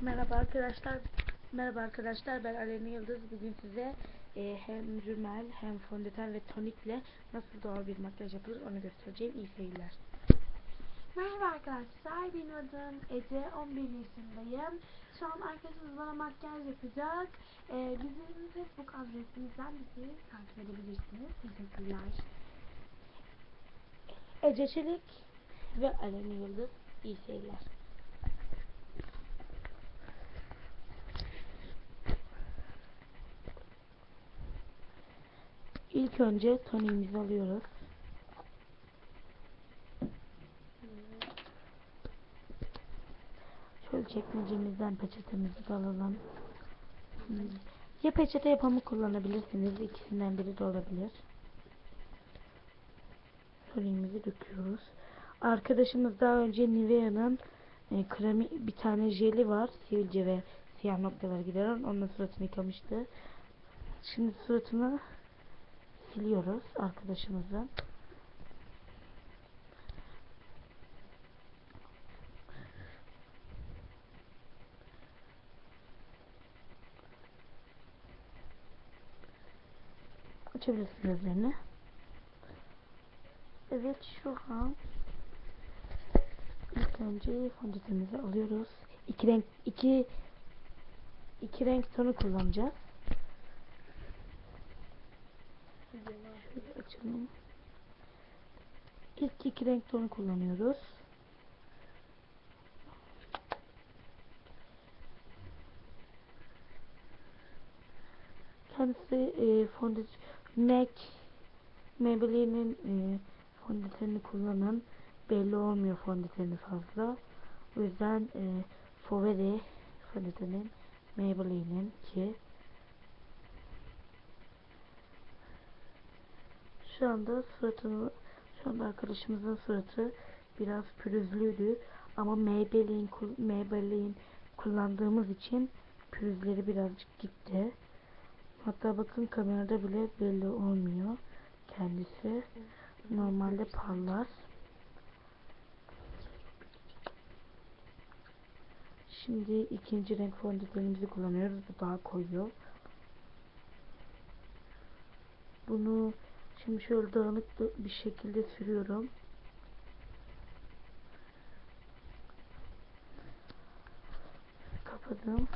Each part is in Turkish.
Merhaba arkadaşlar. Merhaba arkadaşlar. Ben Aleni Yıldız. Bugün size e, hem rümel hem fondöten ve tonikle nasıl doğal bir makyaj yapılır onu göstereceğim. İyi seyirler. Merhaba arkadaşlar, benim adım Ece, 11 yaşındayım. Şu an arkadaşımız bana makyaj yapacak. Ee, bizim Facebook adresimizden bizi takip edebilirsiniz. Teşekkürler. Ece Çelik ve Aleni Yıldız. İyi seyirler. İlk önce toniğimizi alıyoruz. Şöyle çekmecemizden peçetemizi alalım. Ya peçete ya kullanabilirsiniz. İkisinden biri de olabilir. Toniğimizi döküyoruz. Arkadaşımız daha önce Nivea'nın e, kremi bir tane jeli var. Sivilce ve siyah noktalar gideren. Onunla suratını yıkamıştı. Şimdi suratını siliyoruz arkadaşımızın. Açabilirsin gözlerini. Evet şu an ilk önce fondötenimizi alıyoruz. İki renk iki iki renk tonu kullanacağız. Açalım. İlk iki renk tonu kullanıyoruz. Kendisi e, fondöt MAC Maybelline'in e, fondötenini kullanın. Belli olmuyor fondöteni fazla. O yüzden e, Foveri fondötenin Maybelline'in ki şu anda suratını şu anda arkadaşımızın suratı biraz pürüzlüydü ama Maybelline, Maybelline kullandığımız için pürüzleri birazcık gitti. Hatta bakın kamerada bile belli olmuyor kendisi. Normalde parlar. Şimdi ikinci renk fondötenimizi kullanıyoruz. Bu daha koyu. Bunu şimdi şöyle dağınık da- bir şekilde sürüyorum. Kapadım.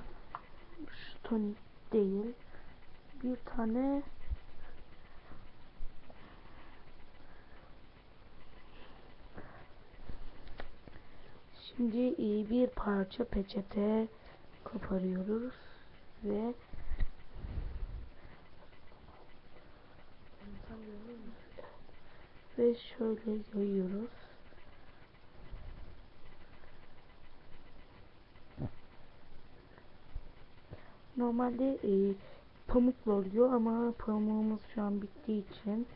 Şu tonik değil. Bir tane Şimdi iyi bir parça peçete koparıyoruz ve ve şöyle yayıyoruz. Normalde e, pamukla oluyor ama pamuğumuz şu an bittiği için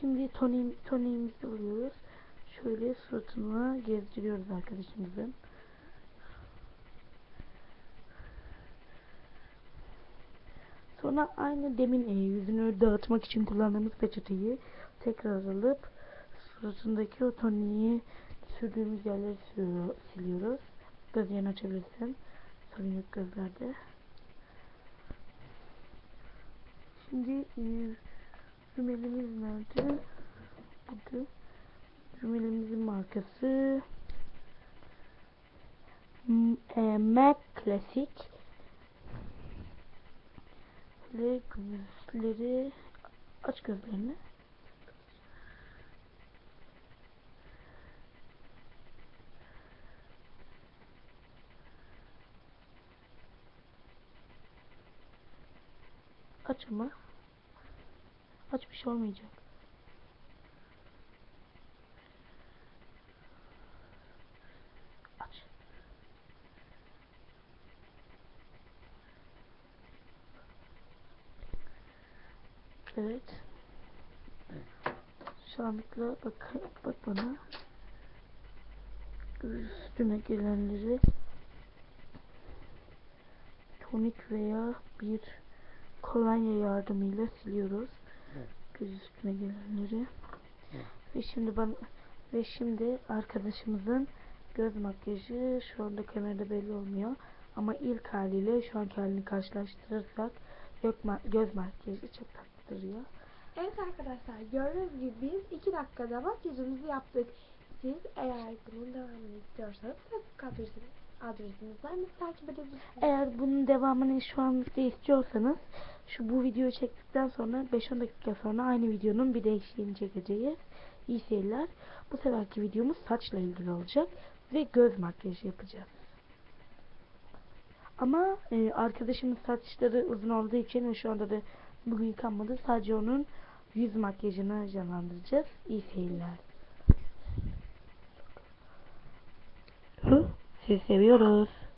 Şimdi toniğimizi alıyoruz. Şöyle suratına gezdiriyoruz arkadaşımızın. Sonra aynı demin e, yüzünü dağıtmak için kullandığımız peçeteyi tekrar alıp suratındaki o toniği sürdüğümüz yerleri siliyoruz. Gözlerini açabilirsin. Sorun yok gözlerde. Şimdi e, Rümelimiz nerede? Burada. Rümelimizin markası M- e, MAC Classic ve gözleri aç gözlerini. Aç ama. Aç bir şey olmayacak aç Evet. Anlıkla bak, bak bana. Üstüne gelenleri tonik veya bir kolonya yardımıyla siliyoruz. Göz üstüne gelenleri. Ve şimdi ben Ve şimdi arkadaşımızın göz makyajı şu anda kamerada belli olmuyor. Ama ilk haliyle şu anki halini karşılaştırırsak göz makyajı çok tatlı duruyor. Evet arkadaşlar gördüğünüz gibi biz 2 dakikada makyajımızı yaptık. Siz eğer bunun devamını istiyorsanız adresimiz, adresimizden bizi takip edebilirsiniz. Eğer bunun devamını şu an istiyorsanız şu bu videoyu çektikten sonra 5-10 dakika sonra aynı videonun bir değişiğini çekeceğiz. İyi seyirler. Bu seferki videomuz saçla ilgili olacak ve göz makyajı yapacağız. Ama e, arkadaşımın saçları uzun olduğu için şu anda da bugün yıkanmadı. Sadece onun yüz makyajını canlandıracağız. İyi seyirler. Sizi seviyoruz.